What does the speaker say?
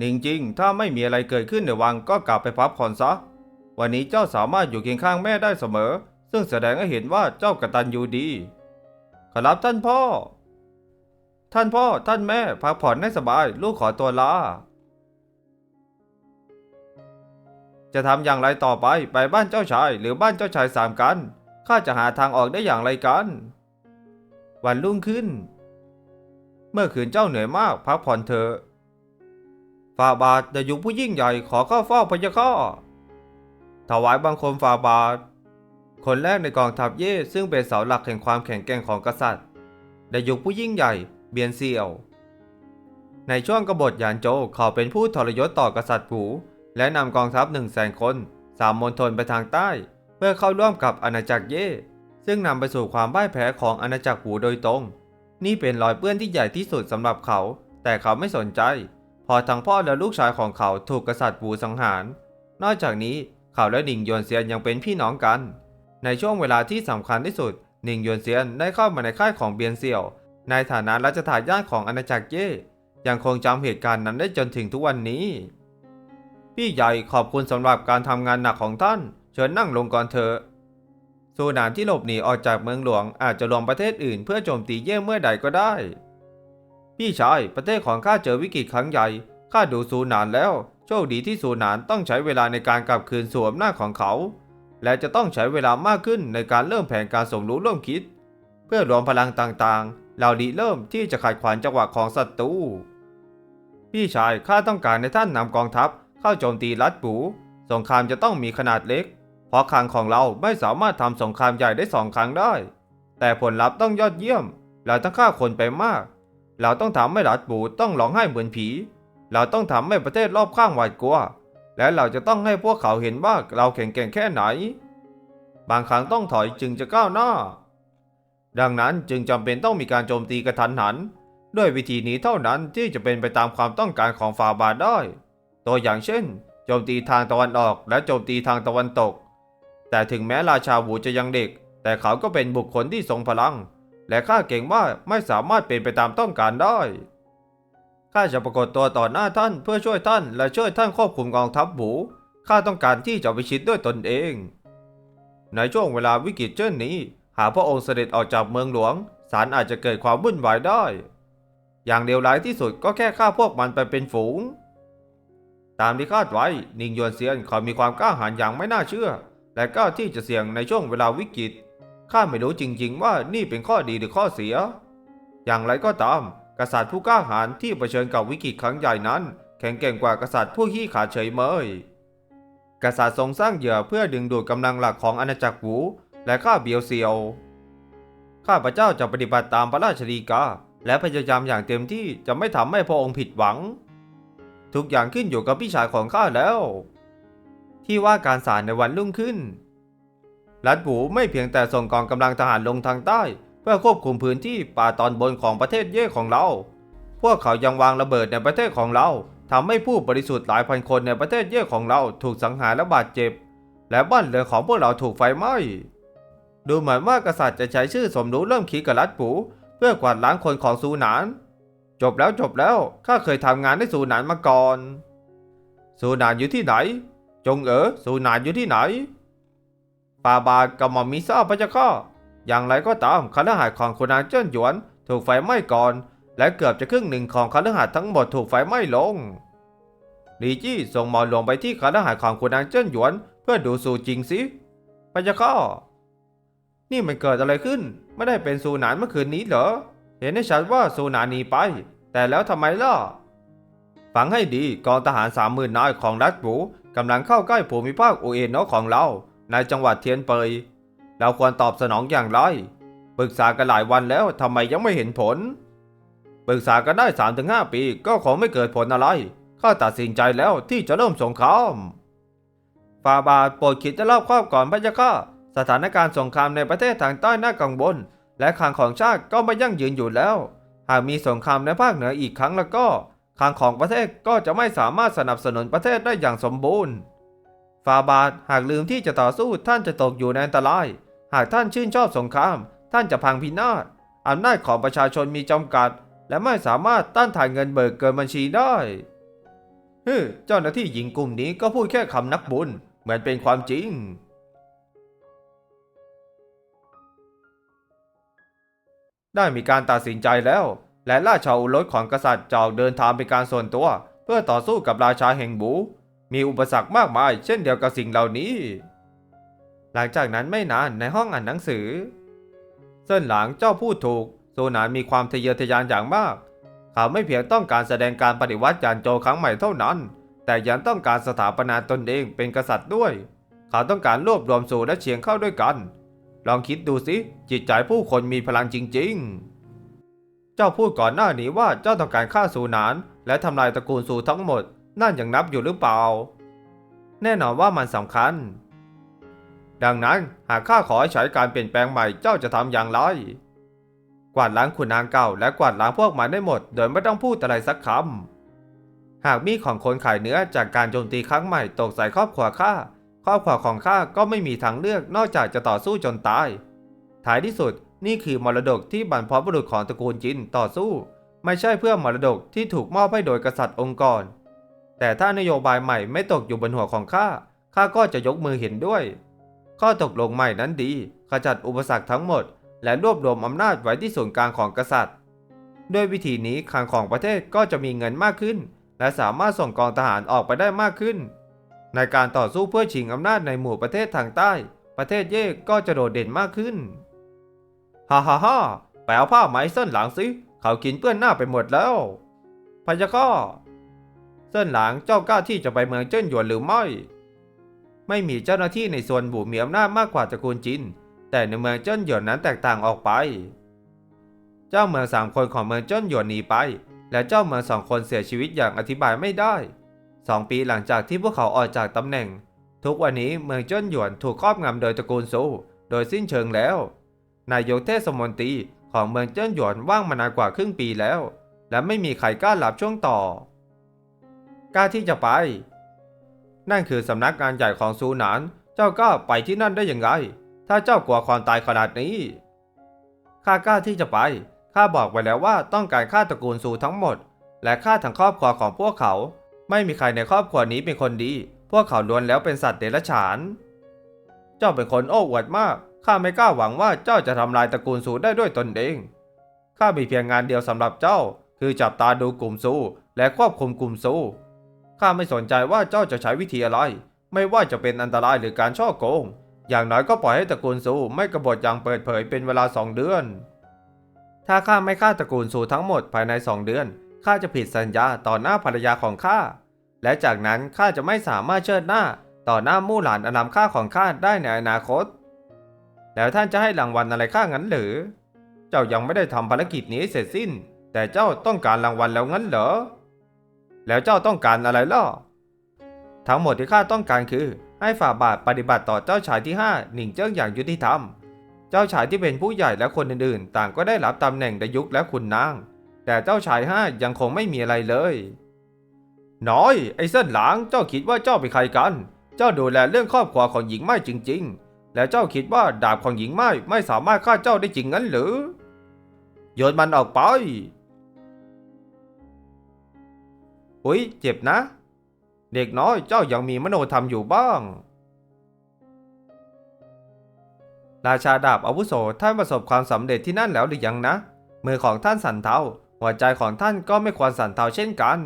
นิงจริง ถ้าไม่มีอะไรเกิดขึ้นในวังก็กลับไปพักผ่อนซะ วันนี้เจ้าสามารถอยู่เคียงข้างแม่ได้เสมอ ซึ่งแสดงให้เห็นว่าเจ้ากตัญญูดี ขอรับท่านพ่อ ท่านพ่อ ท่านแม่ พักผ่อนให้สบาย ลูกขอตัวลา จะทำอย่างไรต่อไป ไปบ้านเจ้าชาย หรือบ้านเจ้าชายสามกัน ข้าจะหาทางออกได้อย่างไรกัน วันรุ่งขึ้น เมื่อคืนเจ้าเหนื่อยมาก พักผ่อนเถอะ ฝ่าบาทเดยุคผู้ยิ่งใหญ่ขอเข้าเฝ้าพระยาข้าถวายบังคมฝ่าบาท คนแรกในกองทัพเย่ซึ่งเป็นเสาหลักแห่งความแข็งแกร่งของกษัตริย์เดยุคผู้ยิ่งใหญ่เบียนเซียว ในช่วงกบฏยานโจเขาเป็นผู้ทรยศต่อกษัตริย์ผูและนำกองทัพหนึ่งแสนคนสามมณฑลไปทางใต้ เพื่อเข้าร่วมกับอาณาจักรเย่ซึ่งนำไปสู่ความพ่ายแพ้ของอาณาจักรหูโดยตรง นี่เป็นรอยเปื้อนที่ใหญ่ที่สุดสำหรับเขา แต่เขาไม่สนใจ พอทั้งพ่อและลูกชายของเขาถูกกษัตริย์หูสังหาร นอกจากนี้เขาและหนิงยวนเซียนยังเป็นพี่น้องกัน ในช่วงเวลาที่สำคัญที่สุดหนิงยวนเซียนได้เข้ามาในค่ายของเบียนเซียว ในฐานะรัชทายาทของอาณาจักรเย่ยังคงจำเหตุการณ์นั้นได้จนถึงทุกวันนี้ พี่ใหญ่ขอบคุณสำหรับการทำงานหนักของท่าน เชิญนั่งลงก่อนเถอะซูนานที่หลบหนีออกจากเมืองหลวงอาจจะลวงประเทศอื่นเพื่อโจมตีเย่เมื่อใดก็ได้ พี่ชายประเทศของข้าเจอวิกฤตครั้งใหญ่ข้าดูซูนานแล้ว โชคดีที่ซูนานต้องใช้เวลาในการกลับคืนสู่อำนาจของเขา และจะต้องใช้เวลามากขึ้นในการเริ่มแผนการสมรู้ร่วมคิด เพื่อรวมพลังต่างๆ เราดีเริ่มที่จะขัดขวางจังหวะของศัตรูพี่ชายข้าต้องการในท่านนำกองทัพ เข้าโจมตีรัฐปูสงครามจะต้องมีขนาดเล็ก เพราะคลังของเราไม่สามารถทำสงครามใหญ่ได้สองครั้งได้ แต่ผลลัพธ์ต้องยอดเยี่ยมเราต้องฆ่าคนไปมาก เราต้องทำให้รัฐปูต้องร้องไห้เหมือนผี เราต้องทำให้ประเทศรอบข้างหวาดกลัว และเราจะต้องให้พวกเขาเห็นว่าเราแข็งแกร่งแค่ไหน บางครั้งต้องถอยจึงจะก้าวหน้า ดังนั้นจึงจำเป็นต้องมีการโจมตีกระทันหัน ด้วยวิธีนี้เท่านั้นที่จะเป็นไปตามความต้องการของฟาบาทได้ ตัวอย่างเช่น โจมตีทางตะวันออกและโจมตีทางตะวันตก แต่ถึงแม้ราชาหูจะยังเด็ก แต่เขาก็เป็นบุคคลที่ทรงพลัง และข้าเก่งว่าไม่สามารถเป็นไปตามต้องการได้ ข้าจะปรากฏตัวต่อหน้าท่านเพื่อช่วยท่านและช่วยท่านควบคุมกองทัพหมู ข้าต้องการที่จะไปชิดด้วยตนเอง ในช่วงเวลาวิกฤตเช่นนี้ หากพระองค์เสด็จออกจากเมืองหลวงศาลอาจจะเกิดความวุ่นวายได้ อย่างเลวร้ายที่สุดก็แค่ฆ่าพวกมันไปเป็นฝูง ตามที่คาดไว้ นิงยวนเซียนเขามีความกล้าหาญอย่างไม่น่าเชื่อ และกล้าที่จะเสี่ยงในช่วงเวลาวิกฤต ข้าไม่รู้จริงๆว่านี่เป็นข้อดีหรือข้อเสีย อย่างไรก็ตาม กษัตริย์ผู้กล้าหาญที่เผชิญกับวิกฤตครั้งใหญ่นั้น แข็งแกร่งกว่ากษัตริย์ผู้ขี้ขลาดเฉยเมย กษัตริย์ทรงสร้างเหยื่อเพื่อดึงดูดกำลังหลักของอาณาจักรหูและข้าเบียวเซียว ข้าพระเจ้าจะปฏิบัติตามพระราชดีกาและพยายามอย่างเต็มที่จะไม่ทำให้พระองค์ผิดหวัง ทุกอย่างขึ้นอยู่กับพี่ชายของข้าแล้ว ที่ว่าการศาลในวันรุ่งขึ้น รัฐบูไม่เพียงแต่ส่งกองกำลังทหารลงทางใต้ เพื่อควบคุมพื้นที่ป่าตอนบนของประเทศเย่ของเรา พวกเขายังวางระเบิดในประเทศของเราทำให้ผู้บริสุทธิ์หลายพันคนในประเทศเย่ของเราถูกสังหารและบาดเจ็บ และบ้านเรือนของพวกเราถูกไฟไหม้ดูเหมือนว่ากษัตริย์จะใช้ชื่อสมรู้เริ่มคิดกับรัฐปูเพื่อกวาดล้างคนของซูหนาน จบแล้วจบแล้วข้าเคยทำงานให้ซูหนานมาก่อนซูหนานอยู่ที่ไหน จงเอ๋อซูหนานอยู่ที่ไหน ปาบาทกับหมอมมิซ่าพระเจ้าข้าอย่างไรก็ตามคฤหาสน์ของคุณนางเจิ้นหยวน ถูกไฟไหม้ก่อน และเกือบจะครึ่งหนึ่งของคฤหาสน์ทั้งหมดถูกไฟไหม้ลงลีจี้ส่งหมอหลวงไปที่คฤหาสน์ของคุณนางเจิ้นหยวน เพื่อดูสูจริงสิพระเจ้าข้านี่มันเกิดอะไรขึ้น ไม่ได้เป็นซูหนานเมื่อคืนนี้เหรอ เห็นได้ชัดว่าซูหนานหนีไป แต่แล้วทำไมล่ะฟังให้ดีกองทหารสามหมื่นนายของรัฐบูกำลังเข้าใกล้ภูมิภาคโอเอโนะของเรา ในจังหวัดเทียนเปย เราควรตอบสนองอย่างไร ปรึกษากันหลายวันแล้วทำไมยังไม่เห็นผล ปรึกษากันได้3าถึงหปีก็คงไม่เกิดผลอะไร ข้าตัดสินใจแล้วที่จะเริ่มสงครามฟาบาทโปรดคิดจะรอบคอบก่อนพระเจ้าข้าสถานการณ์สงครามในประเทศทางใต้น่ากังวล และขังของชาติก็ไม่ยั่งยืนอยู่แล้ว หากมีสงครามในภาคเหนืออีกครั้งแล้วก็ขังของประเทศก็จะไม่สามารถสนับสนุนประเทศได้อย่างสมบูรณ์ ฟาบาทหากลืมที่จะต่อสู้ท่านจะตกอยู่ในอันตราย หากท่านชื่นชอบสงคราม ท่านจะพังพินาศอำนาจของประชาชนมีจำกัด และไม่สามารถต้านทานเงินเบิกเกินบัญชีได้เฮ้ยเจ้าหน้าที่หญิงกลุ่มนี้ก็พูดแค่คำนักบุญ เหมือนเป็นความจริง ได้มีการตัดสินใจแล้ว และราชาโอุรสของกษัตริย์จะออกเดินทางเป็นการส่วนตัว เพื่อต่อสู้กับราชาแห่งบู มีอุปสรรคมากมาย เช่นเดียวกับสิ่งเหล่านี้ หลังจากนั้นไม่นานในห้องอ่านหนังสือ เส้นหลังเจ้าพูดถูก โซนานมีความทะเยอทะยานอย่างมาก เขาไม่เพียงต้องการแสดงการปฏิวัติยานโจครั้งใหม่เท่านั้น แต่ยังต้องการสถาปนาตนเองเป็นกษัตริย์ด้วย เขาต้องการรวบรวมสู่และเฉียงเข้าด้วยกัน ลองคิดดูสิจิตใจผู้คนมีพลังจริงๆเจ้าพูดก่อนหน้านี้ว่าเจ้าต้องการฆ่าสูนาน และทำลายตระกูลสูทั้งหมด นั่นยังนับอยู่หรือเปล่า แน่นอนว่ามันสำคัญ ดังนั้นหากข้าขอให้ใช้การเปลี่ยนแปลงใหม่เจ้าจะทำอย่างไร กวาดล้างขุนนางเก่าและกวาดล้างพวกมันได้หมด โดยไม่ต้องพูดอะไรสักคำ หากมีของคนขายเนื้อจากการโจมตีครั้งใหม่ตกใส่ครอบครัวข้าครอบครัวของข้าก็ไม่มีทางเลือกนอกจากจะต่อสู้จนตาย ท้ายที่สุดนี่คือมรดกที่บรรพบุรุษของตระกูลจินต่อสู้ ไม่ใช่เพื่อมรดกที่ถูกมอบให้โดยกษัตริย์องค์กร แต่ถ้านโยบายใหม่ไม่ตกอยู่บนหัวของข้า ข้าก็จะยกมือเห็นด้วย ข้อตกลงใหม่นั้นดี ขจัดอุปสรรคทั้งหมด และรวบรวมอำนาจไว้ที่ศูนย์กลางของกษัตริย์ ด้วยวิธีนี้คลังของประเทศก็จะมีเงินมากขึ้น และสามารถส่งกองทหารออกไปได้มากขึ้น ในการต่อสู้เพื่อชิงอำนาจในหมู่ประเทศทางใต้ ประเทศเย่ก็จะโดดเด่นมากขึ้น ฮ่าฮ่าฮ่าไปเอาผ้าไหมเส้นหลังสิ เขากินเปื้อนหน้าไปหมดแล้วพะยะข้อ เส้นหลังเจ้ากล้าที่จะไปเมืองเจิ้นหยวนหรือไม่ ไม่มีเจ้าหน้าที่ในส่วนบุมีอำนาจมากกว่าตระกูลจิน แต่ในเมืองเจิ้นหยวนนั้นแตกต่างออกไป เจ้าเมืองสามคนของเมืองเจิ้นหยวนหนีไป และเจ้าเมืองสองคนเสียชีวิตอย่างอธิบายไม่ได้สองปีหลังจากที่พวกเขาออกจากตำแหน่ง ทุกวันนี้เมืองเจิ้นหยวนถูกครอบงำโดยตระกูลซูโดยสิ้นเชิงแล้ว นายกเทศมนตรีของเมืองเจิ้นหยวนว่างมานานกว่าครึ่งปีแล้ว และไม่มีใครกล้ารับช่วงต่อ กล้าที่จะไป นั่นคือสำนักงานใหญ่ของซูหนาน เจ้าก็ไปที่นั่นได้อย่างไร ถ้าเจ้ากลัวความตายขนาดนี้ ข้ากล้าที่จะไป ข้าบอกไว้แล้วว่าต้องการฆ่าตระกูลซูทั้งหมด และฆ่าทั้งครอบครัวของพวกเขา ไม่มีใครในครอบครัวนี้เป็นคนดี พวกเขาล้วนแล้วเป็นสัตว์เดรัจฉาน เจ้าเป็นคนโอ้อวดมาก ข้าไม่กล้าหวังว่าเจ้าจะทำลายตระกูลซูได้ด้วยตนเอง ข้ามีเพียงงานเดียวสำหรับเจ้า คือจับตาดูกลุ่มซูและควบคุมกลุ่มซู ข้าไม่สนใจว่าเจ้าจะใช้วิธีอะไร ไม่ว่าจะเป็นอันตรายหรือการช่อโกง อย่างน้อยก็ปล่อยให้ตระกูลซูไม่กบฏอย่างเปิดเผยเป็นเวลาสองเดือน ถ้าข้าไม่ฆ่าตระกูลซูทั้งหมดภายในสองเดือนข้าจะผิดสัญญาต่อหน้าภรรยาของข้า และจากนั้นข้าจะไม่สามารถเชิดหน้า ต่อหน้ามู่หลานอนามข้าของข้าได้ในอนาคต แล้วท่านจะให้รางวัลอะไรข้างั้นหรือ เจ้ายังไม่ได้ทำภารกิจนี้เสร็จสิ้น แต่เจ้าต้องการรางวัลแล้วงั้นเหรอ แล้วเจ้าต้องการอะไรล่ะทั้งหมดที่ข้าต้องการคือ ให้ฝ่าบาทปฏิบัติต่อเจ้าชายที่ห้าหนิงเจิ้งอย่างยุติธรรม เจ้าชายที่เป็นผู้ใหญ่และคนอื่นๆ ต่างก็ได้รับตำแหน่งดยุคและขุนนาง แต่เจ้าชายห้ายังคงไม่มีอะไรเลย น้อย ไอ้เส้นหลางเจ้าคิดว่าเจ้าเป็นใครกัน เจ้าดูแลเรื่องครอบครัวของหญิงไม้จริง ๆ และเจ้าคิดว่าดาบของหญิงไม้ไม่สามารถฆ่าเจ้าได้จริงงั้นหรือโยนมันออกไป อุ๊ย เจ็บนะ เด็กน้อยเจ้ายังมีมโนธรรมอยู่บ้าง ราชาดาบอาวุโสท่านประสบความสำเร็จที่นั่นแล้วหรือยังนะ มือของท่านสั่นเทาหัวใจของท่านก็ไม่ควรสั่นเทาเช่นกัน